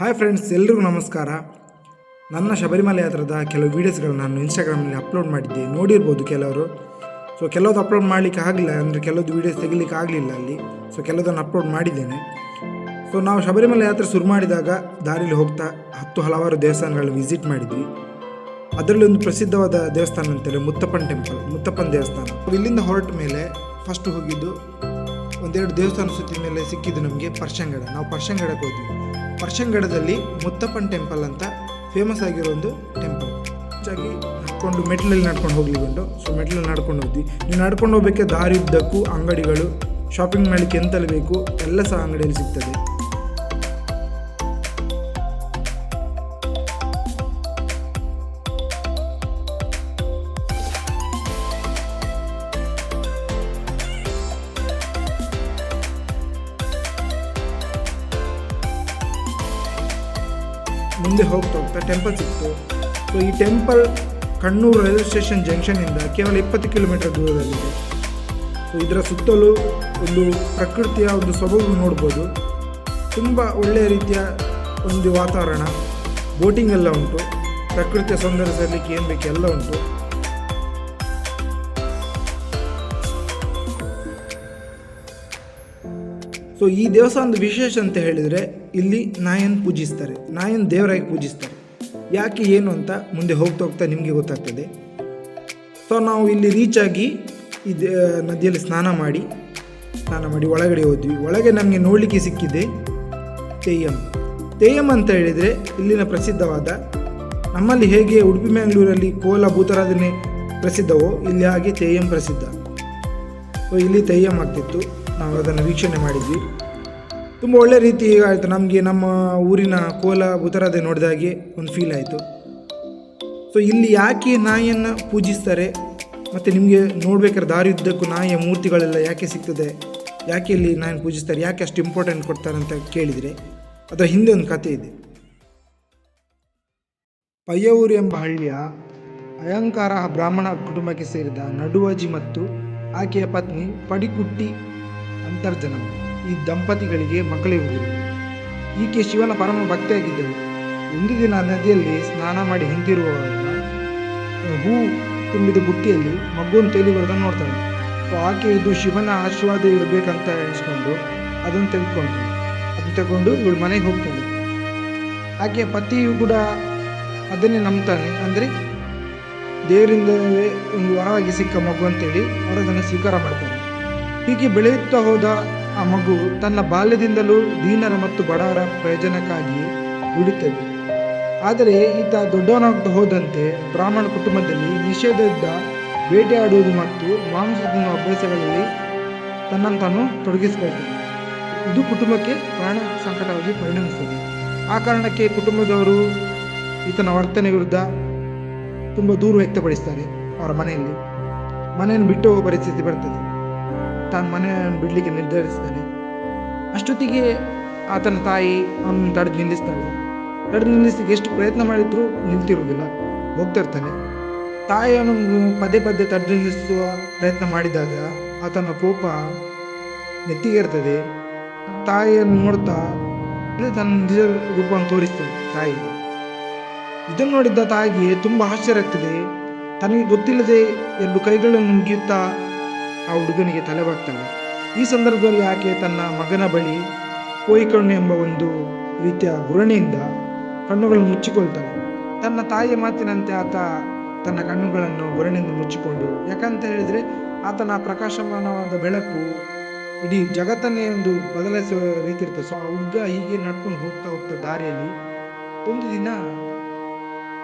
Hi friends ಎಲ್ರಿಗೂ ನಮಸ್ಕಾರ. ನನ್ನ ಶಬರಿಮಲೆ ಯಾತ್ರದ ಕೆಲವು ವೀಡಿಯೋಸ್ಗಳನ್ನ ನಾನು ಇನ್ಸ್ಟಾಗ್ರಾಮಲ್ಲಿ ಅಪ್ಲೋಡ್ ಮಾಡಿದ್ದೆ. ನೋಡಿರ್ಬೋದು ಕೆಲವರು. ಸೊ ಕೆಲವ್ದು ಅಪ್ಲೋಡ್ ಮಾಡಲಿಕ್ಕೆ ಆಗಲಿಲ್ಲ. ಅಂದರೆ ಕೆಲವೊಂದು ವೀಡಿಯೋಸ್ ತೆಗಿಲಿಕ್ಕೆ ಆಗಲಿಲ್ಲ ಅಲ್ಲಿ. ಸೊ ಕೆಲವೊಂದನ್ನು ಅಪ್ಲೋಡ್ ಮಾಡಿದ್ದೇನೆ. ಸೊ ನಾವು ಶಬರಿಮಲೆ ಯಾತ್ರೆ ಶುರು ಮಾಡಿದಾಗ ದಾರಿಲಿ ಹೋಗ್ತಾ ಹತ್ತು ಹಲವಾರು ದೇವಸ್ಥಾನಗಳನ್ನು ವಿಸಿಟ್ ಮಾಡಿದ್ವಿ. ಅದರಲ್ಲಿ ಒಂದು ಪ್ರಸಿದ್ಧವಾದ ದೇವಸ್ಥಾನ ಅಂತೇಳಿ ಮುತ್ತಪ್ಪನ್ ಟೆಂಪಲ್ ಮುತ್ತಪ್ಪನ್ ದೇವಸ್ಥಾನ. ಇಲ್ಲಿಂದ ಹೊರಟ ಮೇಲೆ ಫಸ್ಟ್ ಹೋಗಿದ್ದು ಒಂದೆರಡು ದೇವಸ್ಥಾನ ಸುತ್ತಿದ ಮೇಲೆ ಸಿಕ್ಕಿದ್ದು ನಮಗೆ ಪರ್ಶಂಗಡ. ನಾವು ಪರ್ಶಂಗಡಕ್ಕೆ ಹೋದ್ವಿ. ಪರ್ಶಂಗಡದಲ್ಲಿ ಮುತ್ತಪ್ಪನ್ ಟೆಂಪಲ್ ಅಂತ ಫೇಮಸ್ ಆಗಿರೋ ಒಂದು ಟೆಂಪಲ್ ಹೆಚ್ಚಾಗಿ ನಡ್ಕೊಂಡು ಮೆಟ್ಲಲ್ಲಿ ನಡ್ಕೊಂಡು ಹೋಗ್ಲಿಕೊಂಡು ಸೊ ಮೆಟ್ಲಲ್ಲಿ ನಡ್ಕೊಂಡು ಹೋದ್ವಿ. ನೀವು ನಡ್ಕೊಂಡು ಹೋಗ್ಬೇಕಾದ್ರೆ ದಾರಿ ಉದ್ದಕ್ಕೂ ಅಂಗಡಿಗಳು ಶಾಪಿಂಗ್ ಮಾಡಲಿಕ್ಕೆ ಎಂತಲ್ಲಿ ಬೇಕು, ಎಲ್ಲ ಸಹ ಅಂಗಡಿಯಲ್ಲಿ ಸಿಗ್ತದೆ. ಮುಂದೆ ಹೋಗ್ತಾ ಹೋಗ್ತಾ ಟೆಂಪಲ್ ಸಿಕ್ತು. ಸೊ ಈ ಟೆಂಪಲ್ ಕಣ್ಣೂರು ರೈಲ್ವೆ ಸ್ಟೇಷನ್ ಜಂಕ್ಷನಿಂದ ಕೇವಲ ಇಪ್ಪತ್ತು ಕಿಲೋಮೀಟರ್ ದೂರದಲ್ಲಿದೆ. ಸೊ ಇದರ ಸುತ್ತಲೂ ಒಂದು ಪ್ರಕೃತಿಯ ಒಂದು ಸೊಬಗು ನೋಡ್ಬೋದು. ತುಂಬ ಒಳ್ಳೆಯ ರೀತಿಯ ಒಂದು ವಾತಾವರಣ. ಬೋಟಿಂಗ್ ಎಲ್ಲ ಉಂಟು. ಪ್ರಕೃತಿಯ ಸೌಂದರ್ಯ ಸರಲಿಕ್ಕೆ ಏನು ಬೇಕು ಎಲ್ಲ ಉಂಟು. ಸೊ ಈ ದೇವಸ್ಥಾನದ ವಿಶೇಷ ಅಂತ ಹೇಳಿದರೆ ಇಲ್ಲಿ ನಾಯನ್ ಪೂಜಿಸ್ತಾರೆ, ನಾಯನ್ ದೇವರಾಗಿ ಪೂಜಿಸ್ತಾರೆ. ಯಾಕೆ ಏನು ಅಂತ ಮುಂದೆ ಹೋಗ್ತಾ ಹೋಗ್ತಾ ನಿಮಗೆ ಗೊತ್ತಾಗ್ತದೆ. ಸೊ ನಾವು ಇಲ್ಲಿ ರೀಚ್ ಆಗಿ ಈ ದೇ- ನದಿಯಲ್ಲಿ ಸ್ನಾನ ಮಾಡಿ ಸ್ನಾನ ಮಾಡಿ ಒಳಗಡೆ ಹೋದ್ವಿ. ಒಳಗೆ ನಮಗೆ ನೋಡಲಿಕ್ಕೆ ಸಿಕ್ಕಿದೆ ತೇಯಂ. ತೇಯಂ ಅಂತ ಹೇಳಿದರೆ ಇಲ್ಲಿನ ಪ್ರಸಿದ್ಧವಾದ, ನಮ್ಮಲ್ಲಿ ಹೇಗೆ ಉಡುಪಿ ಮ್ಯಾಂಗ್ಳೂರಲ್ಲಿ ಕೋಲ ಭೂತರಾಧನೆ ಪ್ರಸಿದ್ಧವೋ, ಇಲ್ಲಿ ಹಾಗೆ ತೇಯಂ ಪ್ರಸಿದ್ಧ. ಸೊ ಇಲ್ಲಿ ತೆಯ್ಯಮ್ ಆಗ್ತಿತ್ತು ನಾವು ಅದನ್ನು ವೀಕ್ಷಣೆ ಮಾಡಿದ್ವಿ. ತುಂಬ ಒಳ್ಳೆ ರೀತಿ ಆಯಿತು. ನಮಗೆ ನಮ್ಮ ಊರಿನ ಕೋಲ ಭೂತರಾಧನೆ ನೋಡಿದಾಗೆ ಒಂದು ಫೀಲ್ ಆಯಿತು. ಸೊ ಇಲ್ಲಿ ಯಾಕೆ ನಾಯಿಯನ್ನು ಪೂಜಿಸ್ತಾರೆ? ಮತ್ತು ನಿಮಗೆ ನೋಡ್ಬೇಕಾದ್ರೆ ದಾರಿಯುದ್ದಕ್ಕೂ ನಾಯಿಯ ಮೂರ್ತಿಗಳೆಲ್ಲ ಯಾಕೆ ಸಿಗ್ತದೆ? ಯಾಕೆ ಇಲ್ಲಿ ನಾಯಿನ ಪೂಜಿಸ್ತಾರೆ? ಯಾಕೆ ಅಷ್ಟು ಇಂಪಾರ್ಟೆಂಟ್ ಕೊಡ್ತಾರೆ ಅಂತ ಕೇಳಿದರೆ ಅದರ ಹಿಂದೆ ಒಂದು ಕಥೆ ಇದೆ. ಪಯ್ಯೂರು ಎಂಬ ಹಳ್ಳಿಯ ಅಯಂಕಾರ ಬ್ರಾಹ್ಮಣ ಕುಟುಂಬಕ್ಕೆ ಸೇರಿದ ನಡುವಜಿ ಮತ್ತು ಆಕೆಯ ಪತ್ನಿ ಪಡಿಕುಟ್ಟಿ ಅಂತರ್ಜನ. ಈ ದಂಪತಿಗಳಿಗೆ ಮಕ್ಕಳಿರುವುದಿಲ್ಲ ಈಕೆ ಶಿವನ ಪರಮ ಭಕ್ತಿಯಾಗಿದ್ದಳು. ಒಂದು ದಿನ ನದಿಯಲ್ಲಿ ಸ್ನಾನ ಮಾಡಿ ಹಿಂದಿರುವಾಗ ಹೂ ತುಂಬಿದ ಬುಟ್ಟಿಯಲ್ಲಿ ಮಗುವನ್ನು ತೇಲಿ ಬರೋದನ್ನು ನೋಡ್ತಾನೆ ಆಕೆ ಇದು ಶಿವನ ಆಶೀರ್ವಾದ ಇರಬೇಕಂತ ಎಣಿಸ್ಕೊಂಡು ಅದನ್ನು ತೆಗೆದುಕೊಂಡು ಅದನ್ನು ತಗೊಂಡು ಇವಳು ಮನೆಗೆ ಹೋಗ್ತಾಳೆ. ಆಕೆಯ ಪತಿಯು ಕೂಡ ಅದನ್ನೇ ನಂಬ್ತಾನೆ. ಅಂದರೆ ದೇವರಿಂದಲೇ ಒಂದು ವರವಾಗಿ ಸಿಕ್ಕ ಮಗು ಅಂತೇಳಿ ಅವರು ಅದನ್ನು ಸ್ವೀಕಾರ ಮಾಡ್ತಾರೆ ಹೀಗೆ ಬೆಳೆಯುತ್ತಾ ಹೋದ ಆ ಮಗು ತನ್ನ ಬಾಲ್ಯದಿಂದಲೂ ದೀನರ ಮತ್ತು ಬಡವರ ಪ್ರಯೋಜನಕ್ಕಾಗಿ ದುಡಿತದೆ ಆದರೆ ಈತ ದೊಡ್ಡವನಾಗ್ತಾ ಹೋದಂತೆ ಬ್ರಾಹ್ಮಣ ಕುಟುಂಬದಲ್ಲಿ ನಿಷೇಧದ ಬೇಟೆಯಾಡುವುದು ಮತ್ತು ಮಾಂಸ ತಿನ್ನುವ ಅಭ್ಯಾಸಗಳಲ್ಲಿ ತನ್ನನ್ನು ತಾನು ತೊಡಗಿಸಿಕೊಳ್ತಾನೆ ಇದು ಕುಟುಂಬಕ್ಕೆ ಪ್ರಾಣ ಸಂಕಟವಾಗಿ ಪರಿಣಮಿಸುತ್ತದೆ ಆ ಕಾರಣಕ್ಕೆ ಕುಟುಂಬದವರು ಈತನ ವರ್ತನೆ ವಿರುದ್ಧ ತುಂಬ ದೂರು ವ್ಯಕ್ತಪಡಿಸ್ತಾರೆ ಅವರ ಮನೆಯಲ್ಲಿ. ಮನೆಯನ್ನು ಬಿಟ್ಟು ಹೋಗೋ ಪರಿಸ್ಥಿತಿ ಬರ್ತದೆ. ತಾನು ಮನೆಯನ್ನು ಬಿಡಲಿಕ್ಕೆ ನಿರ್ಧರಿಸ್ತಾನೆ. ಅಷ್ಟೊತ್ತಿಗೆ ಆತನ ತಾಯಿ ಅವನನ್ನು ತಡೆದು ನಿಲ್ಲಿಸ್ತಾಳೆ. ತಡೆದು ನಿಲ್ಲಿಸಲಿಕ್ಕೆ ಎಷ್ಟು ಪ್ರಯತ್ನ ಮಾಡಿದ್ರು ನಿಲ್ತಿರುವುದಿಲ್ಲ. ಹೋಗ್ತಾ ಇರ್ತಾನೆ. ತಾಯಿಯನ್ನು ಪದೇ ಪದೇ ತಡೆದು ನಿಲ್ಲಿಸುವ ಪ್ರಯತ್ನ ಮಾಡಿದಾಗ ಆತನ ಕೋಪ ನೆತ್ತಿಗೇರ್ತದೆ ತಾಯಿಯನ್ನು ನೋಡ್ತಾ ತನ್ನ ನಿಜ ರೂಪವನ್ನು ತೋರಿಸ್ತದೆ ತಾಯಿ. ಇದನ್ನು ನೋಡಿದ್ದ ತಾಯಿಗೆ ತುಂಬ ಆಶ್ಚರ್ಯ ಆಗ್ತದೆ. ತನಗೆ ಗೊತ್ತಿಲ್ಲದೆ ಎರಡು ಕೈಗಳನ್ನು ಮುಗಿಯುತ್ತಾ ಆ ಹುಡುಗನಿಗೆ ತಲೆಬಾಗ್ತಾಳೆ ಈ ಸಂದರ್ಭದಲ್ಲಿ ಆಕೆ ತನ್ನ ಮಗನ ಬಳಿ ಕೋಯಿಕಣ್ಣು ಎಂಬ ಒಂದು ರೀತಿಯ ಗುರಣೆಯಿಂದ ಕಣ್ಣುಗಳನ್ನು ಮುಚ್ಚಿಕೊಳ್ತಾಳೆ ತನ್ನ ತಾಯಿಯ ಮಾತಿನಂತೆ ಆತ ತನ್ನ ಕಣ್ಣುಗಳನ್ನು ಗುರಣೆಯಿಂದ ಮುಚ್ಚಿಕೊಂಡು, ಯಾಕಂತ ಹೇಳಿದರೆ ಆತನ ಪ್ರಕಾಶಮಾನವಾದ ಬೆಳಕು ಇಡೀ ಜಗತ್ತನ್ನೇ ಒಂದು ಬದಲಾಯಿಸುವ ರೀತಿ ಇರ್ತದೆ ಸೊ ಆ ಹುಡುಗ ಹೀಗೆ ನಡ್ಕೊಂಡು ಹೋಗ್ತಾ ಹೋಗ್ತಾ ದಾರಿಯಲ್ಲಿ ಒಂದು ದಿನ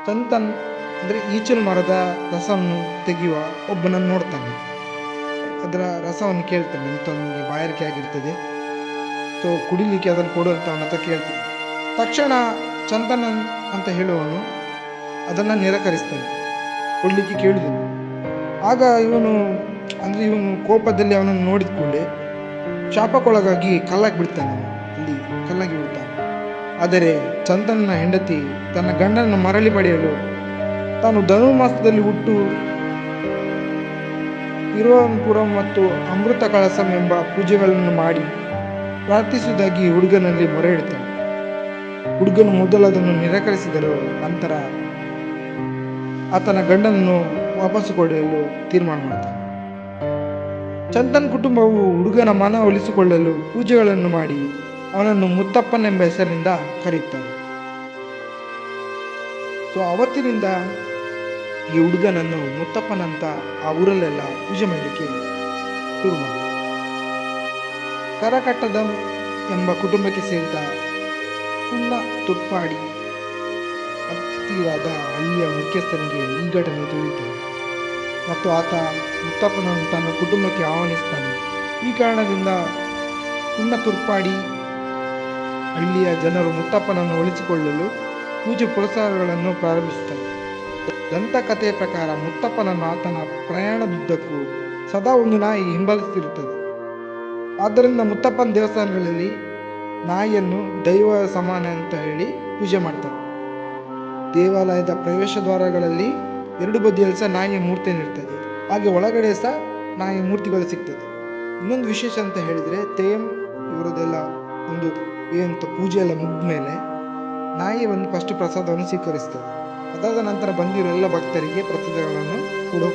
ತಂತನ್ ಅಂದರೆ ಈಚಲು ಮರದ ರಸವನ್ನು ತೆಗೆಯುವ ಒಬ್ಬನನ್ನು ನೋಡ್ತಾನೆ. ಅದರ ರಸವನ್ನು ಕೇಳ್ತಾನೆ ಅಂತ ಅವನಿಗೆ ಬಾಯಾರಿಕೆ ಆಗಿರ್ತದೆ. ಸೊ ಕುಡಿಲಿಕ್ಕೆ ಅದನ್ನು ಕೊಡು ಅಂತ ಕೇಳ್ತಾನೆ. ತಕ್ಷಣ ಚಂದನ ಅಂತ ಹೇಳುವವನು ಅದನ್ನು ನಿರಾಕರಿಸ್ತಾನೆ. ಕೊಡಲಿಕ್ಕೆ ಕೇಳಿದನು. ಆಗ ಇವನು, ಅಂದರೆ ಇವನು ಕೋಪದಲ್ಲಿ ಅವನನ್ನು ನೋಡಿದ ಕೂಡಲೇ ಶಾಪಕ್ಕೊಳಗಾಗಿ ಕಲ್ಲಾಗಿ ಬಿಡ್ತಾನೆ. ಅಲ್ಲಿ ಕಲ್ಲಾಗಿ ಬಿಡ್ತಾನೆ. ಆದರೆ ಚಂದನನ ಹೆಂಡತಿ ತನ್ನ ಗಂಡನನ್ನು ಮರಳಿ ಪಡೆಯಲು ತಾನು ಧನುರ್ಮಾಸದಲ್ಲಿ ಹುಟ್ಟು ತಿರುವನಂತಪುರಂ ಮತ್ತು ಅಮೃತ ಕಳಸಂ ಎಂಬ ಪೂಜೆಗಳನ್ನು ಮಾಡಿ ಪ್ರಾರ್ಥಿಸುವುದಾಗಿ ಹುಡುಗನಲ್ಲಿ ಮೊರೆ ಇಡ್ತಾನೆ ಹುಡುಗನು ಮೊದಲು ಅದನ್ನು ನಿರಾಕರಿಸಿದರು ನಂತರ ಆತನ ಗಂಡನನ್ನು ವಾಪಸ್ಸು ಕೊಡಲು ತೀರ್ಮಾನ ಮಾಡ್ತಾನೆ. ಚಂದನ್ ಕುಟುಂಬವು ಹುಡುಗನ ಮನ ಒಲಿಸಿಕೊಳ್ಳಲು ಪೂಜೆಗಳನ್ನು ಮಾಡಿ ಅವನನ್ನು ಮುತ್ತಪ್ಪನೆಂಬ ಹೆಸರಿನಿಂದ ಕರೀತಾರೆ ಸೊ ಅವತ್ತಿನಿಂದ ಈ ಹುಡುಗನನ್ನು ಮುತ್ತಪ್ಪನಂತ ಆ ಊರಲ್ಲೆಲ್ಲ ಪೂಜೆ ಮಾಡಲಿಕ್ಕೆ ಶುರು ಕರಕಟ್ಟದ ಎಂಬ ಕುಟುಂಬಕ್ಕೆ ಸೇರಿದ ಪುಣ್ಣ ತುಪ್ಪಾಡಿ ಹತ್ತಿರದ ಹಳ್ಳಿಯ ಮುಖ್ಯಸ್ಥನಿಗೆ ಈ ಘಟನೆ ತಿಳಿಯಿತು ಮತ್ತು ಆತ ಮುತ್ತಪ್ಪನನ್ನು ತನ್ನ ಕುಟುಂಬಕ್ಕೆ ಆಹ್ವಾನಿಸ್ತಾನೆ. ಈ ಕಾರಣದಿಂದ ಪುಣ್ಣ ತುರ್ಪಾಡಿ ಹಳ್ಳಿಯ ಜನರು ಮುತ್ತಪ್ಪನನ್ನು ಉಳಿಸಿಕೊಳ್ಳಲು ಪೂಜೆ ಪುರಸ್ಕಾರಗಳನ್ನು ಪ್ರಾರಂಭಿಸುತ್ತಾರೆ. ದಂತಕಥೆಯ ಪ್ರಕಾರ ಮುತ್ತಪ್ಪನನ್ನು ಆತನ ಪ್ರಯಾಣದುದ್ದಕ್ಕೂ ಸದಾ ಒಂದು ನಾಯಿ ಹಿಂಬಾಲಿಸುತ್ತಿರುತ್ತದೆ. ಆದ್ದರಿಂದ ಮುತ್ತಪ್ಪನ ದೇವಸ್ಥಾನಗಳಲ್ಲಿ ನಾಯಿಯನ್ನು ದೈವ ಸಮಾನ ಅಂತ ಹೇಳಿ ಪೂಜೆ ಮಾಡ್ತಾರೆ. ದೇವಾಲಯದ ಪ್ರವೇಶ ದ್ವಾರಗಳಲ್ಲಿ ಎರಡು ಬದಿಯಲ್ಲಿ ಸಹ ನಾಯಿಯ ಮೂರ್ತಿಯನ್ನಿರ್ತದೆ ಹಾಗೆ ಒಳಗಡೆ ಸಹ ನಾಯಿಯ ಮೂರ್ತಿಗಳು ಸಿಗ್ತದೆ. ಇನ್ನೊಂದು ವಿಶೇಷ ಅಂತ ಹೇಳಿದರೆ ತೇಮ್ ಇವರದೆಲ್ಲ ಒಂದು ಏನಂತ ಪೂಜೆ ಎಲ್ಲ ಮುಗಿದ ಮೇಲೆ ನಾಯಿ ಒಂದು ಫಸ್ಟ್ ಪ್ರಸಾದವನ್ನು ಸ್ವೀಕರಿಸ್ತದೆ ಅದಾದ ನಂತರ ಬಂದಿರೋ ಎಲ್ಲ ಭಕ್ತರಿಗೆ ಪ್ರಸಾದಗಳನ್ನು ಕೊಡೋ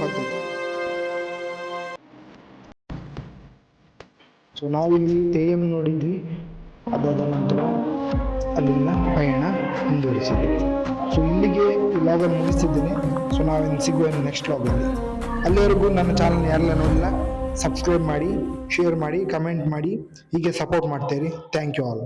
ಸೊ ಇಲ್ಲಿ ತೇಯನ್ನು ನೋಡಿದ್ವಿ. ಅದಾದ ನಂತರ ಅಲ್ಲಿಂದ ಪಯಣ ಮುಂದುವರಿಸಿದ್ವಿ ಸೊ ಇಲ್ಲಿಗೆ ವ್ಲಾಗನ್ನು ಮುಗಿಸಿದ್ದೀನಿ. ಸೊ ನಾವಿನ್ನು ಸಿಗುವ ನೆಕ್ಸ್ಟ್ ವ್ಲಾಗಲ್ಲಿ ಅಲ್ಲಿವರೆಗೂ ನನ್ನ ಚಾನಲ್ ಯಾರೆಲ್ಲ ನೋಡಿಲ್ಲ ಸಬ್ಸ್ಕ್ರೈಬ್ ಮಾಡಿ ಶೇರ್ ಮಾಡಿ ಕಮೆಂಟ್ ಮಾಡಿ, ಹೀಗೆ ಸಪೋರ್ಟ್ ಮಾಡ್ತೀರಿ. Thank you all